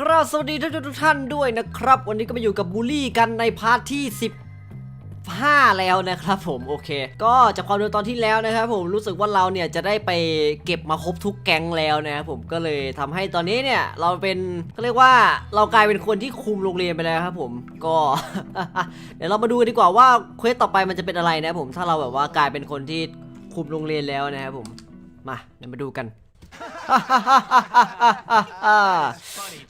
กราบสวัสดีทุกทุกท่านด้วยนะครับ วันนี้ก็มาอยู่กับบูลลี่กันในพาร์ทที่ 15 แล้วนะครับผมโอเค ก็จากความดูตอนที่แล้วนะครับผมรู้สึกว่าเราเนี่ยจะได้ไปเก็บมาครบทุกแก๊งแล้วนะครับผมก็เลยทำให้ตอนนี้เนี่ยเราเป็นเขาเรียกว่าเรากลายเป็นคนที่คุมโรงเรียนไปแล้วครับผมก็ เดี๋ยวเรามาดูกันดีกว่าว่าเควสต่อไปมันจะเป็นอะไรนะครับผมถ้าเราแบบว่ากลายเป็นคนที่คุมโรงเรียนแล้วนะครับผมมาเดี๋ยวมาดูกัน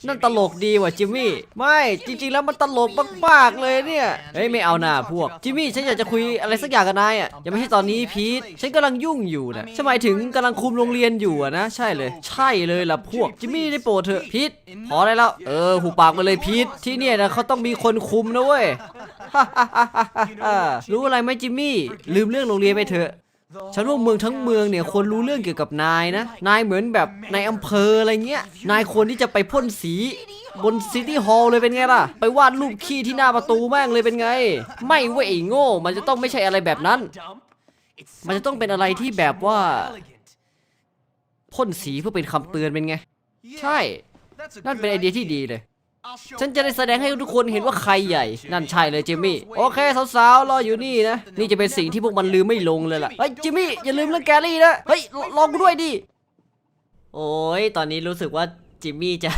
นั่นตลกดีว่ะจิมมี่ ไม่จริงๆแล้วมันตลกมากๆเลยเนี่ยเฮ้ยไม่เอาหน่าพวกจิมมี่ฉันอยากจะคุยอะไรสักอย่างกับนายอะยังไม่ใช่ตอนนี้พีทฉันกำลังยุ่งอยู่นะฉันหมายถึงกำลังคุมโรงเรียนอยู่อะนะใช่เลย ใช่เลยล่ะพวกจิมมี่ได้โปรดเถอะพีทพอได้แล้วเออหูปากไปเลยพีทที่เนี่ยนะเขาต้องมีคนคุมนะเว้ยรู้อะไรไหมจิมมี่ ลืมเรื่องโรงเรียนไปเถอะ ฉันว่าเมืองทั้งเมืองเนี่ยควรรู้เรื่องเกี่ยวกับนายนะ นายเหมือนแบบในอำเภออะไรเงี้ย นายควรที่จะไปพ่นสีบนซิตี้ฮอลล์เลยเป็นไงล่ะ ไปวาดรูปขี้ที่หน้าประตูแม่งเลยเป็นไง ไม่เว้ยไอ้โง่ มันจะต้องไม่ใช่อะไรแบบนั้น มันจะต้องเป็นอะไรที่แบบว่าพ่นสีเพื่อเป็นคำเตือนเป็นไง ใช่ นั่นเป็นไอเดียที่ดีเลย ฉันจะได้แสดงให้ทุกคนเห็นว่าใครใหญ่ นั่นใช่เลยจิมมี่ โอเคสาวๆ รออยู่นี่นะ นี่จะเป็นสิ่งที่พวกมันลืมไม่ลงเลยล่ะ เฮ้ยจิมมี่อย่าลืมเรื่องแกรี่นะ เฮ้ยลลองกูด้วยดิ โอ้ยตอนนี้รู้สึกว่าจิมมี่จะ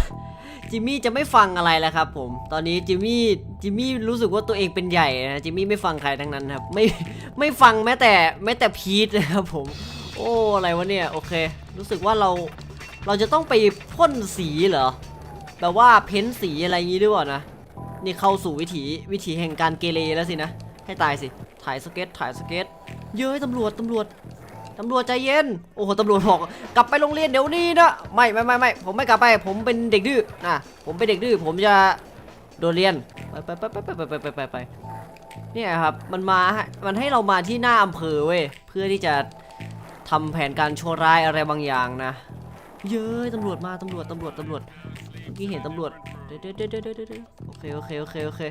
จิมมี่จะไม่ฟังอะไรแล้วครับผม ตอนนี้จิมมี่จิมมี่รู้สึกว่าตัวเองเป็นใหญ่นะจิมมี่ไม่ฟังใครทั้งนั้นครับ ไม่ไม่ฟังแม้แต่แม้แต่พีทนะครับผม โอ้อะไรวะเนี่ยโอเค รู้สึกว่าเราเราจะต้องไปพ่นสีเหรอ แบบว่าเพ้นสีอะไรอย่างงี้ด้วยนะ นี่เข้าสู่วิถีวิถีแห่งการเกเรแล้วสินะ ให้ตายสิ ถ่ายสเก็ต ถ่ายสเก็ต เย้ยตำรวจตำรวจตำรวจใจเย็น โอ้โหตำรวจบอกกลับไปโรงเรียนเดี๋ยวนี้นะ ไม่ไม่ไม่ไม่ผมไม่กลับไป ผมเป็นเด็กดื้อนะ ผมเป็นเด็กดื้อ ผมจะโดนเรียน ไปไปไปไปไปไปไปไปไปเนี่ยครับ มันมาให้มันให้เรามาที่หน้าอำเภอเว้ย เพื่อที่จะทำแผนการชั่วร้ายอะไรบางอย่างนะ เย้ยตำรวจมาตำรวจตำรวจตำรวจ กี้เห็นตำรวจเดี๋ยวเดี๋ยวเดี๋ยวเดี๋ยวเดี๋ยวโอเคโอเคโอเคโอเค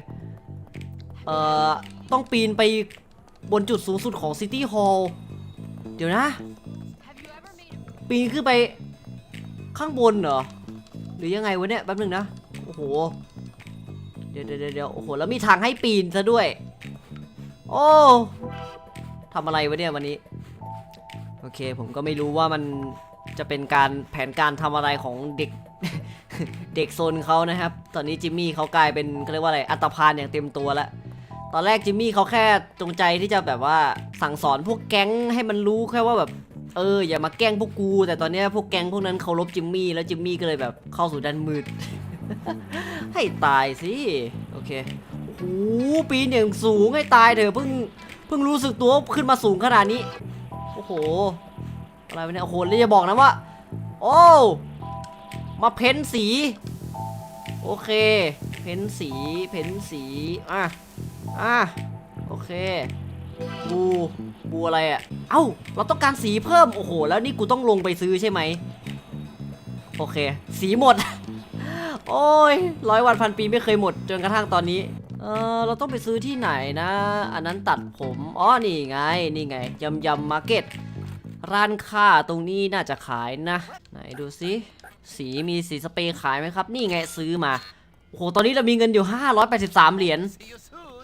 เอ่อต้องปีนไปบนจุดสูงสุดของซิตี้ฮอลล์เดี๋ยวนะ ปีนขึ้นไปข้างบนเหรอ หรือยังไงวะเนี่ยแป๊บนึงนะ โอ้โห เดี๋ยวเดี๋ยวเดี๋ยวโอ้โห แล้วมีทางให้ปีนซะด้วย โอ้ทำอะไรวะเนี่ยวันนี้ โอเคผมก็ไม่รู้ว่ามันจะเป็นการแผนการทำอะไรของเด็ก เด็กโซนเขานะครับ ตอนนี้จิมมี่เขากลายเป็นเขาเรียกว่าอะไรอัตภานอย่างเต็มตัวแล้วตอนแรกจิมมี่เขาแค่จงใจที่จะแบบว่าสั่งสอนพวกแก๊งให้มันรู้แค่ว่าแบบเอออย่ามาแกล้งพวกกู แต่ตอนนี้พวกแก๊งพวกนั้นเคารพจิมมี่แล้วจิมมี่ก็เลยแบบเข้าสู่ด้านมืด ให้ตายสิโอเคโอ้โหปีนอย่างสูงให้ตายเถอะเพิ่งเพิ่งรู้สึกตัวขึ้นมาสูงขนาดนี้ โอ้โหอะไรเนี่ยโอ้โหแล้วอย่าบอกนะว่า โอ้ มาเพ้นสี โอเค เพ้นสี เพ้นสี อะ อะ โอเค บู บูอะไรอะ เอ้า เราต้องการสีเพิ่ม โอ้โห แล้วนี่กูต้องลงไปซื้อใช่ไหม โอเค สีหมด โอ้ย ร้อยวันพันปีไม่เคยหมด จนกระทั่งตอนนี้ เออเราต้องไปซื้อที่ไหนนะ อันนั้นตัดผม อ๋อ นี่ไง นี่ไง ยำยำมาร์เก็ต ร้านค้าตรงนี้น่าจะขายนะ ไหนดูสิ สีมีสีสเปรย์ขายไหมครับ นี่ไงซื้อมา โอ้โห ตอนนี้เรามีเงินอยู่ 583 เหรียญ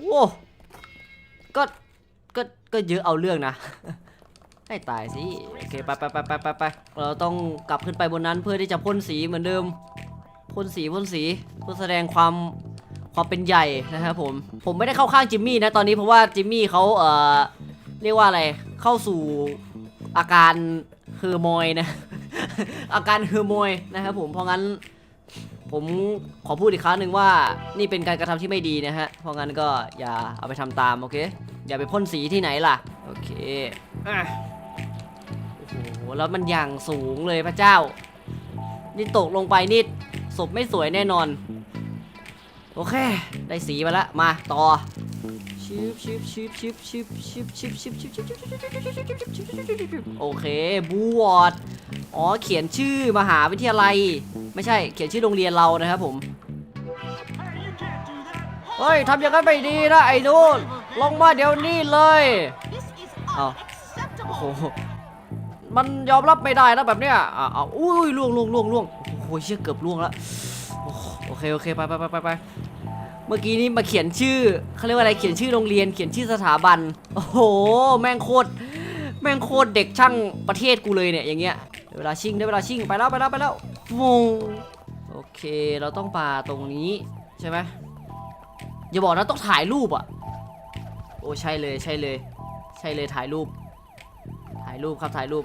โว้ก็ ก็ ก็เยอะเอาเรื่องนะ ให้ตายสิ โอเค ไปไปไปไปไปไปเราต้องกลับขึ้นไปบนนั้นเพื่อที่จะพ่นสีเหมือนเดิม พ่นสีพ่นสี เพื่อแสดงความความเป็นใหญ่นะครับผม ผมไม่ได้เข้าข้างจิมมี่นะตอนนี้เพราะว่าจิมมี่เขาเอ่อ เรียกว่าอะไร เข้าสู่อาการเฮอร์โมยนะ อาการเฮอร์โมยนะครับผมเพราะงั้นผมขอพูดอีกครั้งหนึ่งว่านี่เป็นการกระทำที่ไม่ดีนะฮะ เพราะงั้นก็อย่าเอาไปทำตามโอเค อย่าไปพ่นสีที่ไหนล่ะ โอเคอะโอ้โห แล้วมันอย่างสูงเลยพระเจ้า นี่ตกลงไปนี่ศพไม่สวยแน่นอน โอเค ได้สีมาแล้ว มาต่อ ชิบชิบชิบชิบชิบชิบชิบชิบชิบชิบชิบชิบชิบชิบชิบชิบชิบโอเคบูวอร์ดอ๋อเขียนชื่อมหาวิทยาลัย ไม่ใช่เขียนชื่อโรงเรียนเรานะครับผมเฮ้ยทำอย่างนั้นไม่ดีนะไอ้นู่นลงมาเดี๋ยวนี้เลย This is Oh. โอ้โหมันยอมรับไม่ได้นะแบบเนี้ยอ่าวอุ้ยล่วงล่วงล่วงล่วงโอ้โหเชี่ยเกือบล่วงแล้วโอเคโอเคไปไปไปไป เมื่อกี้นี้มาเขียนชื่อเขาเรียกว่าอะไรเขียนชื่อโรงเรียนเขียนชื่อสถาบัน โอ้โห แม่งโคตรแม่งโคตรเด็กช่างประเทศกูเลยเนี่ยอย่างเงี้ยได้เวลาชิ่งได้เวลาชิ่งไปแล้วไปแล้วไปแล้วฟูโอเคเราต้องปาตรงนี้ใช่ไหมอย่าบอกนะต้องถ่ายรูปอะโอ้ใช่เลยใช่เลย ใช่เลยถ่ายรูป ถ่ายรูปครับถ่ายรูป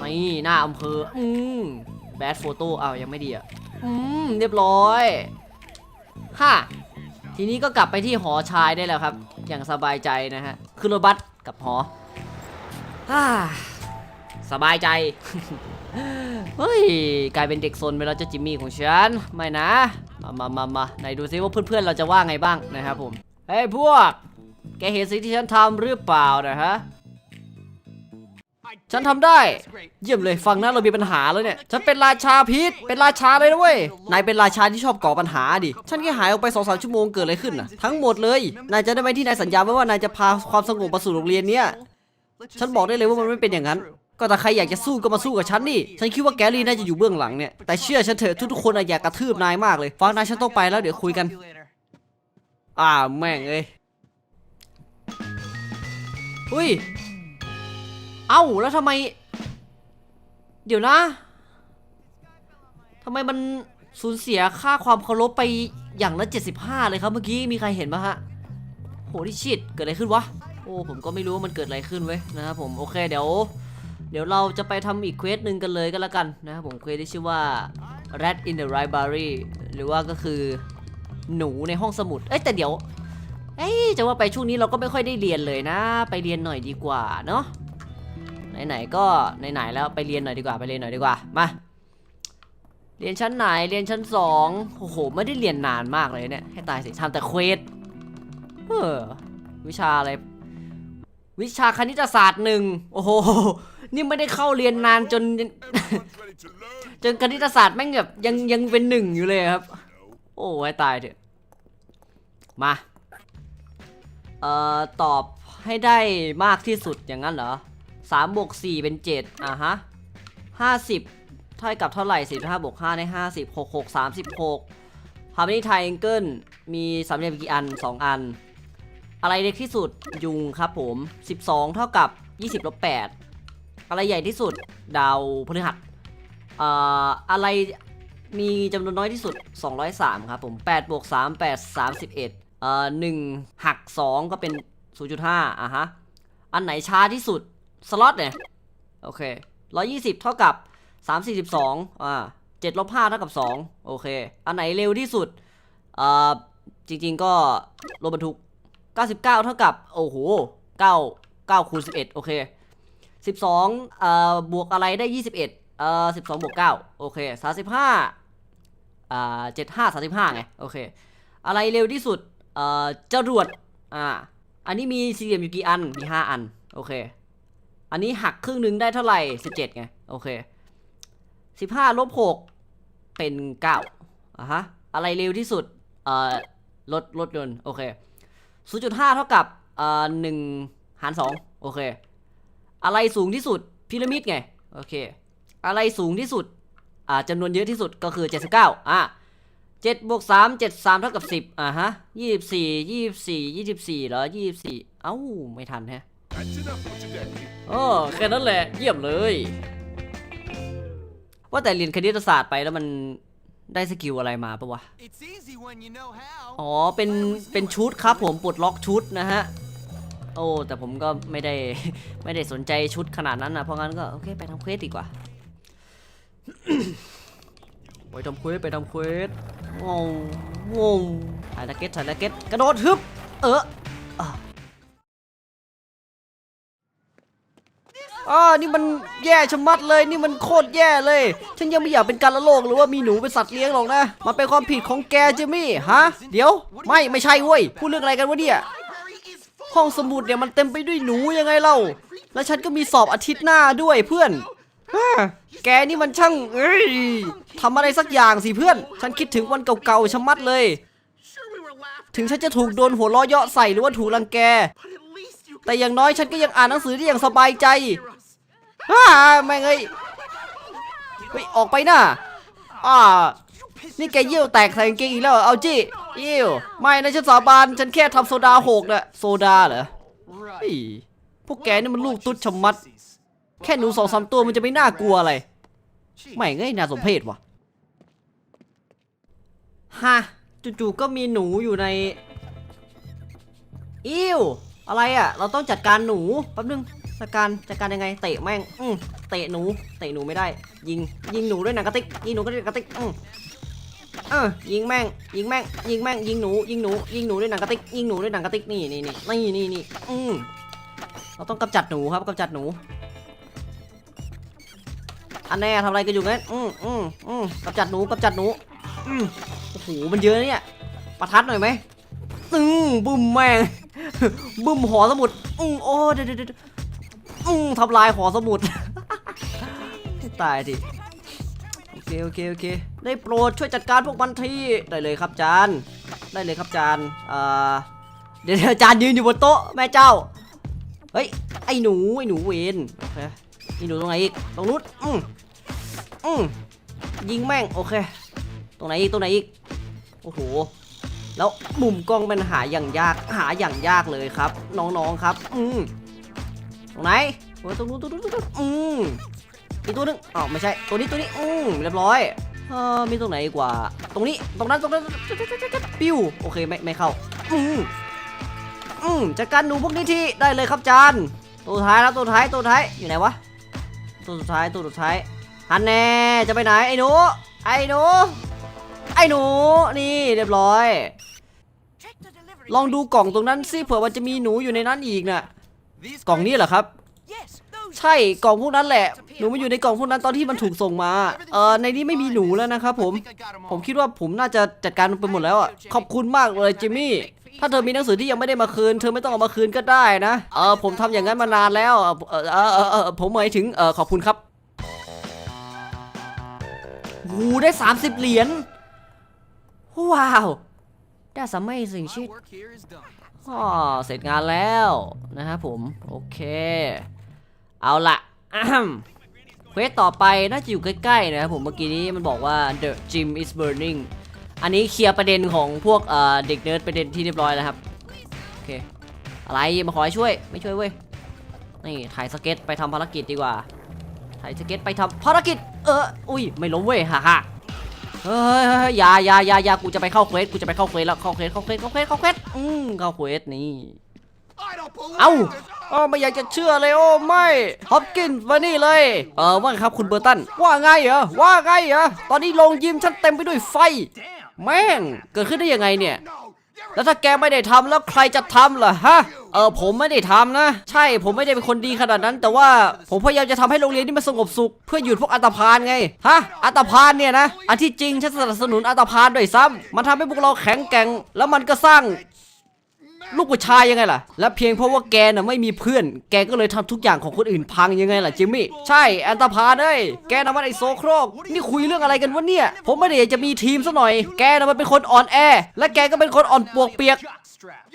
นี่หน้าอำเภออืมแบดโฟโต้อ้าวยังไม่ดีอะอืมเรียบร้อย ฮ่าทีนี้ก็กลับไปที่หอชายได้แล้วครับ อย่างสบายใจนะฮะขึ้นรถบัสกับหอฮ่าสบายใจ เฮ้ย กลายเป็นเด็กซนไปแล้วเจ้าจิมมี่ของฉัน ไม่นะ มามามามาไหนดูซิว่าเพื่อนๆ เราจะว่าไงบ้างนะครับผม เฮ้ยพวก แกเห็นสิ่งที่ฉันทำหรือเปล่านะฮะ ฉันทำได้ เยี่ยมเลยฟังนะเรามีปัญหาแล้วเนี่ย ฉันเป็นราชาพิษ เป็นราชาเลยนะเว้ย นายเป็นราชาที่ชอบก่อปัญหาดิ ฉันแค่หายออกไปสองสามชั่วโมงเกิดอะไรขึ้นน่ะ ทั้งหมดเลย นายจะได้ไหมที่นายสัญญาไว้ว่านายจะพาความสงบมาสู่โรงเรียนเนี้ยฉันบอกได้เลยว่ามันไม่เป็นอย่างนั้น ก็ถ้าใครอยากจะสู้ก็มาสู้กับฉันดิ ฉันคิดว่าแกรี่น่าจะอยู่เบื้องหลังเนี่ย แต่เชื่อฉันเถอะทุกๆคนอะอยากกระทืบนายมากเลย ฟังนายฉันต้องไปแล้วเดี๋ยวคุยกัน อ่าแม่งเอ้ยอุ้ย เอ้าแล้วทำไม เดี๋ยวนะทำไมมันสูญเสียค่าความเคารพไปอย่างละ 75 เลยครับเมื่อกี้มีใครเห็นปะฮะโหที่ชิดเกิดอะไรขึ้นวะโอ้ผมก็ไม่รู้ว่ามันเกิดอะไรขึ้นเว้ยนะครับผมโอเคเดี๋ยว เดี๋ยวเราจะไปทำอีกเควสหนึ่งกันเลยก็แล้วกันนะครับผมเควสที่ชื่อว่า rat in the library หรือว่าก็คือหนูในห้องสมุด เอ้ยแต่เดี๋ยว เอ้ยจะว่าไปช่วงนี้เราก็ไม่ค่อยได้เรียนเลยนะ ไปเรียนหน่อยดีกว่าเนาะ ไหนๆก็ไหนๆแล้วไปเรียนหน่อยดีกว่าไปเรียนหน่อยดีกว่ามาเรียนชั้นไหนเรียนชั้นสองโอ้โหไม่ได้เรียนนานมากเลยเนี่ยให้ตายสิทำแต่เควสเออวิชาอะไรวิชาคณิตศาสตร์หนึ่งโอ้โหนี่ไม่ได้เข้าเรียนนานจน จนคณิตศาสตร์แม่งแบบยังยังเป็นหนึ่งอยู่เลยครับ โอ้ให้ตายเถอะมาเอ่อตอบให้ได้มากที่สุดอย่างนั้นเหรอ สามบวกสี่เป็นเจ็ดอะฮะห้าสิบเท่ากับเท่าไหร่สิบห้าบวกห้าได้ห้าสิบหกหกสามสิบหกฮาร์มนีไทแองเกิลมีสามเหลี่ยมกี่อันสองอัน อะไรเล็กที่สุดยุงครับผม 12 เท่ากับ 20ลบ8อะไรใหญ่ที่สุดดาวพฤหัสเอ่ออะไรมีจำนวนน้อยที่สุด 203 ครับผม8บวก3 8 31เอ่อ1หัก 2 ก็เป็น 0.5อะฮะ อันไหนช้าที่สุด สล็อตเนี่ย โอเคร้อยี่สิบเท่ากับสามสี่สิบสองอ่าเจ็ดลบห้าเท่ากับสองโอเค อันไหนเร็วที่สุดอ่าจริง ๆ ก็รถบรรทุกเก้าสิบเก้าเท่ากับ โอ้โหเก้าเก้าคูณสิบเอ็ดโอเคสิบสองอ่าบวกอะไรได้ยี่สิบเอ็ดเอ่อสิบสองบวกเก้าโอเคสามสิบห้าอ่าเจ็ดห้าสามสิบห้าไง โอเค อะไรเร็วที่สุดเอ่อจรวดอ่าอันนี้มีสี่เหลี่ยมอยู่กี่อัน มีห้าอัน โอเค อันนี้หักครึ่งหนึ่งได้เท่าไหร่ 17 ไง โอเค 15ลบ6เป็น9อะฮะ อะไรเร็วที่สุด เอ่อ รถ รถยนต์ โอเค 0.5 เท่ากับ เอ่อหนึ่งหารสองโอเค อะไรสูงที่สุด พีระมิดไง โอเค อะไรสูงที่สุด อ่าจำนวนเยอะที่สุดก็คือ 79 อะ7บวก3 7 3เจ็ดสามเท่ากับ10อะฮะ24 24 24เหรอ24เอ้า ไม่ทันแฮะ โอ้แค่นั้นแหละเยี่ยมเลย ว่าแต่เรียนคณิตศาสตร์ไปแล้วมันได้สกิลอะไรมาปะวะ อ๋อ เป็น เป็นชุดครับผมปลดล็อกชุดนะฮะ โอ้ แต่ผมก็ไม่ได้ ไม่ได้สนใจชุดขนาดนั้นนะเพราะงั้นก็โอเคไปทำเควสดีกว่า ไปทำเควสไปทำเควสงงงงถ่ายตะเก็ตถ่ายตะเก็ตกระโดดฮึบ เออ อะอ่านี่มันแย่ชะมัดเลย นี่มันโคตรแย่เลย ฉันยังไม่อยากเป็นการละโลกหรือว่ามีหนูเป็นสัตว์เลี้ยงหรอกนะ มันเป็นความผิดของแกเจมี่ ฮะ เดี๋ยว ไม่ ไม่ใช่เว้ย พูดเรื่องอะไรกันวะเนี่ย ห้องสมุดเนี่ยมันเต็มไปด้วยหนูยังไงเล่า แล้วฉันก็มีสอบอาทิตย์หน้าด้วยเพื่อนแกนี่มันช่างเอ้ยทำอะไรสักอย่างสิเพื่อน ฉันคิดถึงวันเก่าๆชะมัดเลย ถึงฉันจะถูกโดนหัวล้อเยาะใส่หรือว่าถูกรังแกแต่อย่างน้อยฉันก็ยังอ่านหนังสือได้อย่างสบายใจ ฮ่าแม่งเอ้ยเฮ้ยออกไปน่ะอ่านี่แกเยี่ยวแตกใส่กางเกงอีกแล้วเอาจี้เยี่ยวไม่นะฉันสาบานฉันแค่ทำโซดาหกนะโซดาเหรอเฮ้ยพวกแกนี่มันลูกตุ๊ดชมัด แค่หนูสองสามตัวมันจะไม่น่ากลัวอะไรไม่เงยน่าสมเพชวะฮะจู่ๆก็มีหนูอยู่ในอิ้วอะไรอะ เราต้องจัดการหนูแป๊บนึง จัดการจัดการยังไงเตะแม่งอืมเตะหนูเตะหนูไม่ได้ ยิงยิงหนูด้วยหนังกระติกยิงหนูด้วยหนังกระติกอืมเออยิงแม่งยิงแม่งยิงแม่งยิงหนูยิงหนูยิงหนูด้วยหนังกระติกยิงหนูด้วยหนังกระติกนี่นี่นี่นี่นี่นี่อืมเราต้องกำจัดหนูครับกำจัดหนูอันแน่ทำอะไรกันอยู่งั้นอืมอืมอืมกำจัดหนูกำจัดหนูอืมโอ้โหมันเยอะเนี่ยประทัดหน่อยไหมตึงบึ้มแม่งบึ้มหอสมุดอืมโอ้เดี๋ยวเดี๋ยวเดี๋ยว อืมทำลายหอสมุด ตายทีโอเคโอเคโอเค ได้โปรดช่วยจัดการพวกมันทีได้เลยครับจานได้เลยครับจานอ่าเดี๋ยวเดี๋ยวจานยืนอยู่บนโต๊ะแม่เจ้าเฮ้ยไอ้หนูไอ้หนูเวนโอเคไอ้หนูตรงไหนอีกตรงนู้นอืมอืมยิงแม่งโอเค ตรงไหนอีกตรงไหนอีกโอ้โหแล้วมุมกล้องมันหาอย่างยากหาอย่างยากเลยครับ น้องๆครับ อืม ตรงไหนโอ้ยตรงนู้นตรงนู้นตรงนู้นอืมอีกตัวหนึงอ๋อไม่ใช่ตัวนี้ตัวนี้อืมเรียบร้อยเออมีตรงไหนอีกว่า ตรงนี้ตรงนั้นตรงนั้นปิ้วโอเคไม่ไม่เข้าอืมอืมจัดการหนูพวกนี้ทีได้เลยครับจานตัวท้ายแล้วตัวท้ายตัวท้ายอยู่ไหนวะตัวสุดท้ายตัวสุดท้ายฮันแน่จะไปไหนไอ้หนูไอ้หนูไอ้หนูนี่เรียบร้อย ลองดูกล่องตรงนั้นสิเผื่อมันจะมีหนูอยู่ในนั้นอีกน่ะ กล่องนี้เหรอครับ ใช่กล่องพวกนั้นแหละ หนูมาอยู่ในกล่องพวกนั้นตอนที่มันถูกส่งมา เออในนี้ไม่มีหนูแล้วนะครับผม ผมคิดว่าผมน่าจะจัดการมันไปหมดแล้วอะ ขอบคุณมากเลยจิมมี่ ถ้าเธอมีหนังสือที่ยังไม่ได้มาคืน เธอไม่ต้องเอามาคืนก็ได้นะ เออผมทำอย่างนั้นมานานแล้ว เออเออเออเออผมหมายถึง เออขอบคุณครับโอ้โหได้ 30 เหรียญ ว้าว That's amazing shit อ๋อเสร็จงานแล้วนะครับผม โอเค เอาละเควสต่อไปน่าจะอยู่ใกล้ๆนะครับผมเมื่อกี้นี้มันบอกว่า the gym is burning อันนี้เคลียร์ประเด็นของพวกเอ่อเด็กเนิร์ดประเด็นที่เรียบร้อยแล้วครับ โอเค อะไรมาขอให้ช่วยไม่ช่วยเว้ย นี่ถ่ายสเก็ตไปทำภารกิจดีกว่า ถ่ายสเก็ตไปทำภารกิจ เออ อุ้ย ไม่ล้มเว้ยฮ่าฮ่า เฮ้ยเฮ้ยเฮ้ยอย่าอย่าอย่าอย่ากูจะไปเข้าเควสกูจะไปเข้าเควสแล้วเข้าเควสเข้าเควสเข้าเควสเข้าเควสอืมเข้าเควสนี่เอ้าเออไม่อยากจะเชื่อเลยโอ้ไม่ฮอปกินมานี่เลย เออว่าไงครับคุณเบอร์ตันว่าไงเหรอว่าไงเหรอตอนนี้โรงยิมฉันเต็มไปด้วยไฟ แม่งเกิดขึ้นได้ยังไงเนี่ย แล้วถ้าแกไม่ได้ทำแล้วใครจะทำล่ะฮะ เออผมไม่ได้ทำนะ ใช่ผมไม่ได้เป็นคนดีขนาดนั้น แต่ว่าผมพยายามจะทำให้โรงเรียนนี่มันสงบสุขเพื่อหยุดพวกอัตพานไง ฮะ อัตพานเนี่ยนะ อันที่จริงฉันสนับสนุนอัตพานด้วยซ้ำมันทำให้พวกเราแข็งแกร่ง แล้วมันก็สร้าง ลูกผู้ชายยังไงล่ะ และเพียงเพราะว่าแกน่ะไม่มีเพื่อน แกก็เลยทำทุกอย่างของคนอื่นพังยังไงล่ะจิมมี่ ใช่แอนตาพาเอ้ยแกน่ะมันไอโซโครก นี่คุยเรื่องอะไรกันวะเนี่ย ผมไม่ได้อยากจะมีทีมซะหน่อย แกน่ะมันเป็นคนอ่อนแอ และแกก็เป็นคนอ่อนปวกเปียก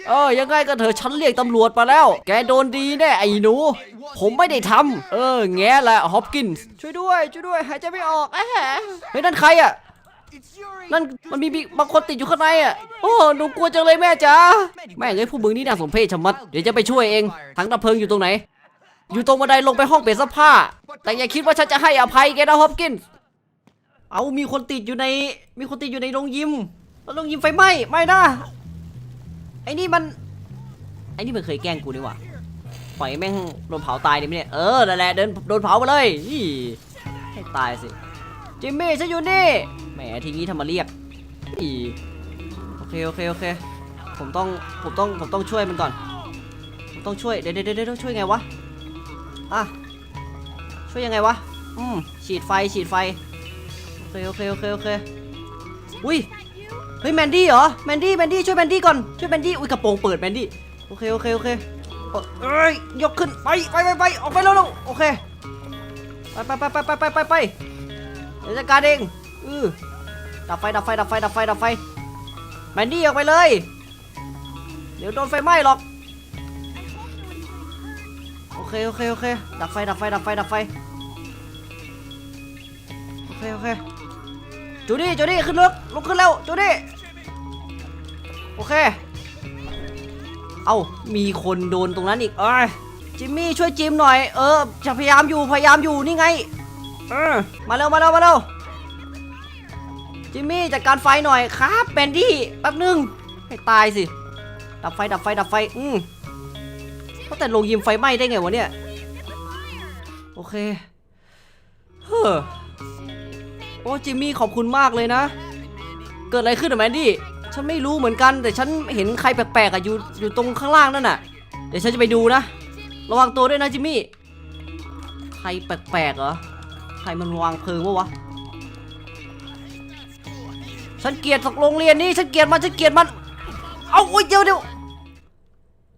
เออ ยังไงก็เถอะฉันเรียกตำรวจมาแล้ว แกโดนดีแน่ไอ้หนู ผมไม่ได้ทำเออ แง่แหละฮอปกินส์ช่วยด้วย ช่วยด้วย หายใจไม่ออกแอะเฮ้ยนั่นใครอะ นั่นมันมีบางคนติดอยู่ข้างในอะ โอ้หนูกลัวจังเลยแม่จ๋า แม่งเอ้ยผู้มึงนี่น่าสมเพชชะมัด เดี๋ยวจะไปช่วยเอง ถังดับเพลิงอยู่ตรงไหน อยู่ตรงบันไดลงไปห้องเปลี่ยนเสื้อผ้า แต่อย่าคิดว่าฉันจะให้อภัยแกนะฮอปกินส์เอามีคนติดอยู่ใน มีคนติดอยู่ในโรงยิมแล้วโรงยิมไฟไหม้ ไม่นะ ไอ้นี่มัน ไอ้นี่มันเคยแกล้งกูนี่หว่าปล่อยให้แม่งโดนเผาตายดิไหมเนี่ย เออนั่นแหละเดินโดนเผาไปเลยอี้ให้ตายสิ จิมมี่ฉันอยู่นี่ แหมทีนี้ทำมาเรียกอีโอเคโอเคโอเค ผมต้องผมต้องผมต้องช่วยมันก่อน ผมต้องช่วยเดี๋ยวเดี๋ยวเดี๋ยวช่วยไงวะอะช่วยยังไงวะอืมฉีดไฟฉีดไฟโอเคโอเคโอเคโอเคอุ้ยเฮ้ยแมนดี้เหรอแมนดี้แมนดี้ช่วยแมนดี้ก่อนช่วยแมนดี้อุ้ยกระโปรงเปิดแมนดี้โอเคโอเคโอเคเอ้ยยกขึ้นไปไปไปไปออกไปแล้วๆโอเคไปไปไปไปไปไปไปเดี๋ยวจัดการเองอือ ดับไฟดับไฟดับไฟดับไฟดับไฟแมนดี้ออกไปเลย เดี๋ยวโดนไฟไหม้หรอกโอเคโอเคโอเคดับไฟดับไฟดับไฟดับไฟโอเคโอเคจูดี้จูดี้ขึ้นลุกลุกขึ้นเร็วจูดี้โอเคเอามีคนโดนตรงนั้นอีกเอ้ยจิมมี่ช่วยจิมหน่อย เออจะพยายามอยู่พยายามอยู่นี่ไงเออมาเร็วมาเร็วมาเร็ว จิมมี่จัดการไฟหน่อยครับแบนดี้แป๊บนึงให้ตายสิ ดับไฟดับไฟดับไฟ อืมก็แต่ลงยิมไฟไหม้ได้ไงวะเนี่ย โอเค เฮ้อ โอ้จิมมี่ขอบคุณมากเลยนะ เกิดอะไรขึ้นอะแมนดี้ ฉันไม่รู้เหมือนกัน แต่ฉันเห็นใครแปลกๆอะอยู่อยู่ตรงข้างล่างนั่นน่ะ เดี๋ยวฉันจะไปดูนะ ระวังตัวด้วยนะจิมมี่ ใครแปลกๆเหรอ ใครมันวางเพลิงวะวะ ฉันเกลียดสักโรงเรียนนี้ฉันเกลียดมันฉันเกลียดมัน เอาโอ้ยเดี๋ยวเดี๋ยว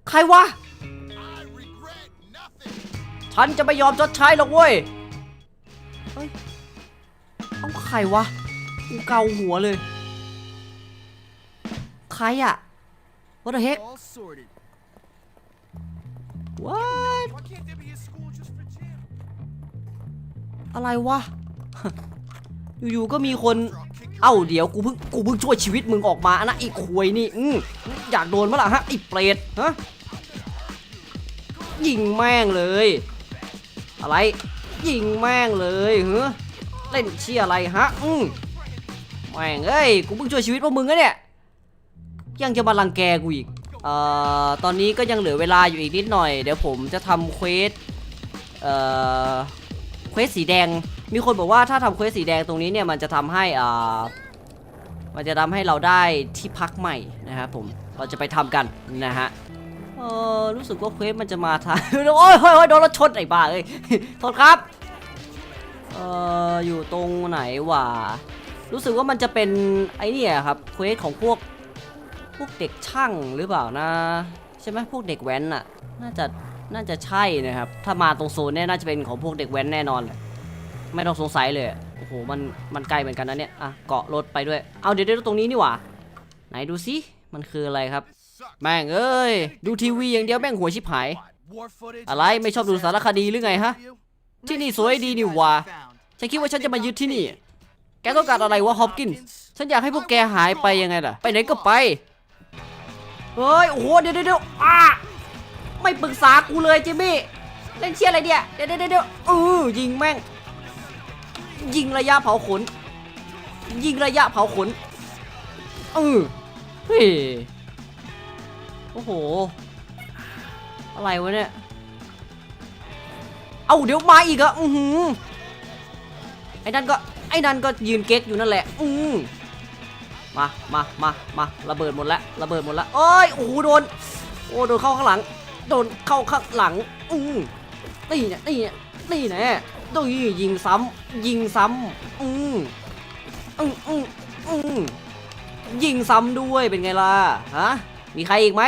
ใครวะ ฉันจะไม่ยอมชดใช้หรอกเว้ย เฮ้ย เอาใครวะ กูเกาหัวเลย ใครอะ What the heck What อะไรวะ อยู่ๆ ก็มีคน เอ้าเดี๋ยวกูเพิ่งกูเพิ่งช่วยชีวิตมึงออกมานะไอ้ควยนี่อืมอยากโดนมั้ล่ะฮะไอ้เปรตฮะยิงแม่งเลย อะไรยิงแม่งเลยเฮ้เล่นเชี่ยอะไรฮะอืมแม่งเอ้ยกูเพิ่งช่วยชีวิตพวกมึงนะเนี่ยยังจะมารังแกกูอีกเอ่อตอนนี้ก็ยังเหลือเวลาอยู่อีกนิดหน่อย เดี๋ยวผมจะทำเควสเอ่อเควสสีแดง มีคนบอกว่าถ้าทำเควสสีแดงตรงนี้เนี่ยมันจะทำให้อ่ามันจะทำให้เราได้ที่พักใหม่นะครับผมเราจะไปทำกันนะฮะเออรู้สึกว่าเควสมันจะมาทางโอ้ยโอ้ยโอ้ยโดนรถชนไอ้บ้าเอ้ยโทษครับเอออยู่ตรงไหนวะรู้สึกว่ามันจะเป็นไอ้นี่ครับเควสของพวกพวกเด็กช่างหรือเปล่านะ ใช่ไหมพวกเด็กแว้นน่ะน่าจะน่าจะใช่นะครับ ถ้ามาตรงโซนเนี่ยน่าจะเป็นของพวกเด็กแว้นแน่นอนเลย ไม่ต้องสงสัยเลย โอ้โห มัน มันไกลเหมือนกันนะเนี่ย อะ เกาะรถไปด้วย เอาเดี๋ยวเดี๋ยวตรงนี้นี่หว่า ไหนดูสิ มันคืออะไรครับ แม่งเอ้ย ดูทีวีอย่างเดียวแม่งหัวชิบหาย อะไร ไม่ชอบดูสารคดีหรือไงฮะ ที่นี่สวยดีนี่หว่าฉันคิดว่าฉันจะมายึดที่นี่ แกต้องการอะไรวะฮอปกิน ฉันอยากให้พวกแกหายไปยังไงล่ะ ไปไหนก็ไป เฮ้ย โอ้โห เดี๋ยวเดี๋ยวเดี๋ยวอะไม่ปรึกษากูเลยจิมมี่ เล่นเชี่ยอะไรเนี่ย เดี๋ยวเดี๋ยวเดี๋ยวเออยิงแม่ง ยิงระยะเผาขน ยิงระยะเผาขนเออเฮ้ยโอ้โห อะไรวะเนี่ย เอาเดี๋ยวมาอีกอะอือหือไอ้นั่นก็ไอ้นั่นก็ยืนเก๊กอยู่นั่นแหละ อือมามามามาระเบิดหมดแล้วระเบิดหมดแล้วโอ้ยโอ้โหโดน โอ้โดนเข้าข้างหลัง โดนเข้าข้างหลัง อือนี่เนี่ยนี่เนี่ยนี่แน่ ดนยิงซ้ำยิงซ้ำอืมอืมอืมอืมยิงซ้ำด้วยเป็นไงล่ะฮะมีใครอีกไหม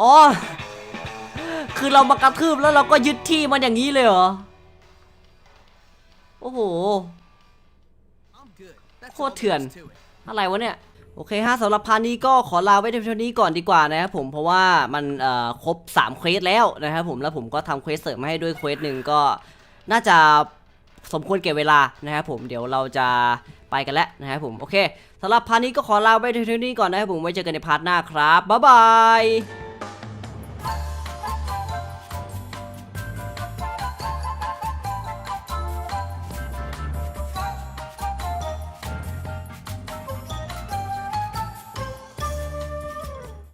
อ๋อคือเรามากระทืบแล้วเราก็ยึดที่มันอย่างนี้เลยเหรอ โอ้โห โค all ตรเถื่อน there is to it. อะไรวะเนี่ยโอเคฮะสำหรับพาร์ทนี้ก็ขอลาไว้เท่านี้ก่อนดีกว่านะครับผมเพราะว่ามันเอ่อครบ3เควสแล้วนะครับผมแล้วผมก็ทำเควสเสริมมาให้ด้วยเควสหนึ่งก็น่าจะสมควรเก็บเวลานะครับผมเดี๋ยวเราจะไปกันแล้วนะครับผมโอเคสำหรับพาร์ทนี้ก็ขอลาไว้เท่านี้ก่อนนะครับผมไว้เจอกันในพาร์ทหน้าครับบ๊ายบาย